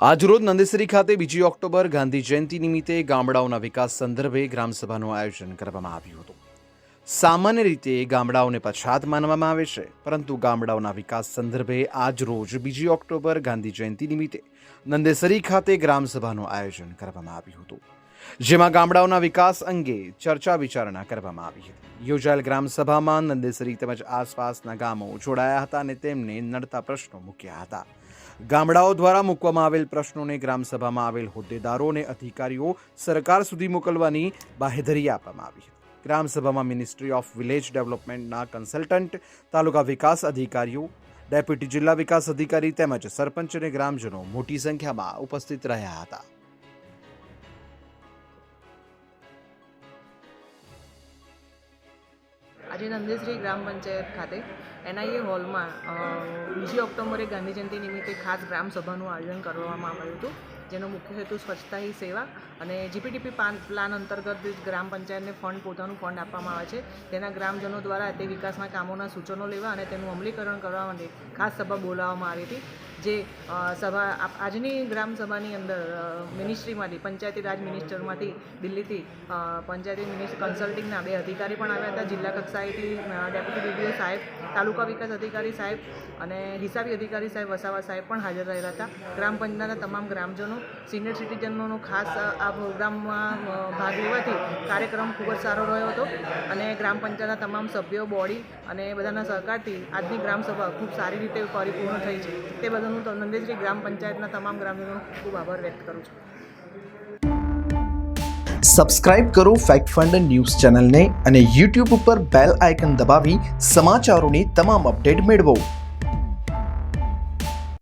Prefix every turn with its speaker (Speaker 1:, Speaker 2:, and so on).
Speaker 1: આજરોજ નંદેસરી ખાતે બીજી ઓક્ટોબર ગાંધી જયંતિ નિમિત્તે ગામડાઓના વિકાસ સંદર્ભે ગ્રામસભાનું આયોજન કરવામાં આવ્યું હતું. સામાન્ય રીતે ગામડાઓને પછાત માનવામાં આવે છે, પરંતુ ગામડાઓના વિકાસ સંદર્ભે આજરોજ બીજી ઓક્ટોબર ગાંધી જયંતિ નિમિત્તે નંદેસરી ખાતે ગ્રામસભાનું આયોજન કરવામાં આવ્યું હતું. જેમાં ગામડાઓના વિકાસ અંગે ચર્ચા વિચારણા કરવામાં આવી હતી. યોજાયેલ ગ્રામસભામાં નંદેસરી તેમજ આસપાસના ગામો જોડાયા હતા અને તેમને નડતા પ્રશ્નો મૂક્યા હતા. ગામડાઓ દ્વારા મૂકવામાં આવેલ પ્રશ્નોને ગ્રામસભામાં આવેલ હોદ્દેદારો અને અધિકારીઓ સરકાર સુધી મોકલવાની બાહેધરી આપવામાં આવી હતી. ગ્રામસભામાં મિનિસ્ટ્રી ઓફ વિલેજ ડેવલપમેન્ટના કન્સલ્ટન્ટ, તાલુકા વિકાસ અધિકારીઓ, ડેપ્યુટી જિલ્લા વિકાસ અધિકારી તેમજ સરપંચ અને ગ્રામજનો મોટી સંખ્યામાં ઉપસ્થિત રહ્યા હતા.
Speaker 2: આજે નંદેશ્રી ગ્રામ પંચાયત ખાતે એનઆઈએ હોલમાં બીજી ઓક્ટોબરે ગાંધી જયંતિ નિમિત્તે ખાસ ગ્રામ સભાનું આયોજન કરવામાં આવ્યું હતું, જેનો મુખ્ય હેતુ સ્વચ્છતા હી સેવા અને જીપીટીપી પ્લાન અંતર્ગત ગ્રામ પંચાયતને ફંડ, પોતાનું ફંડ આપવામાં આવે છે. તેના ગ્રામજનો દ્વારા તે વિકાસના કામોના સૂચનો લેવા અને તેનું અમલીકરણ કરવા માટે ખાસ સભા બોલાવવામાં આવી હતી. જે સભા આજની ગ્રામસભાની અંદર મિનિસ્ટ્રીમાંથી પંચાયતી રાજ મિનિસ્ટરમાંથી દિલ્હીથી પંચાયતી મિનિસ્ટર કન્સલ્ટિંગના બે અધિકારી પણ આવ્યા હતા, જિલ્લા કક્ષાએથી ડેપ્યુટી ડીડીઓ સાહેબ, તાલુકા વિકાસ અધિકારી સાહેબ અને હિસાબી અધિકારી સાહેબ વસાવા સાહેબ પણ હાજર રહેલા હતા. ગ્રામ પંચાયતના તમામ ગ્રામજનો સિનિયર સિટીઝનોનો ખાસ આ પ્રોગ્રામમાં ભાગ લેવાથી કાર્યક્રમ ખૂબ જ સારો રહ્યો હતો અને ગ્રામ પંચાયતના તમામ સભ્યો, બોડી અને બધાના સહકારથી આજની ગ્રામસભા ખૂબ સારી રીતે પરિપૂર્ણ થઈ છે. તે બદલ હું તો નંદેશ્રી ગ્રામ પંચાયતના તમામ ગ્રામજનોનો ખૂબ આભાર વ્યક્ત કરું છું.
Speaker 3: સબસ્ક્રાઇબ કરો ફેક્ટ ફંડ ન્યૂઝ ચેનલને અને યુટ્યુબ ઉપર બેલ આઇકન દબાવી સમાચારોની તમામ અપડેટ મેળવો.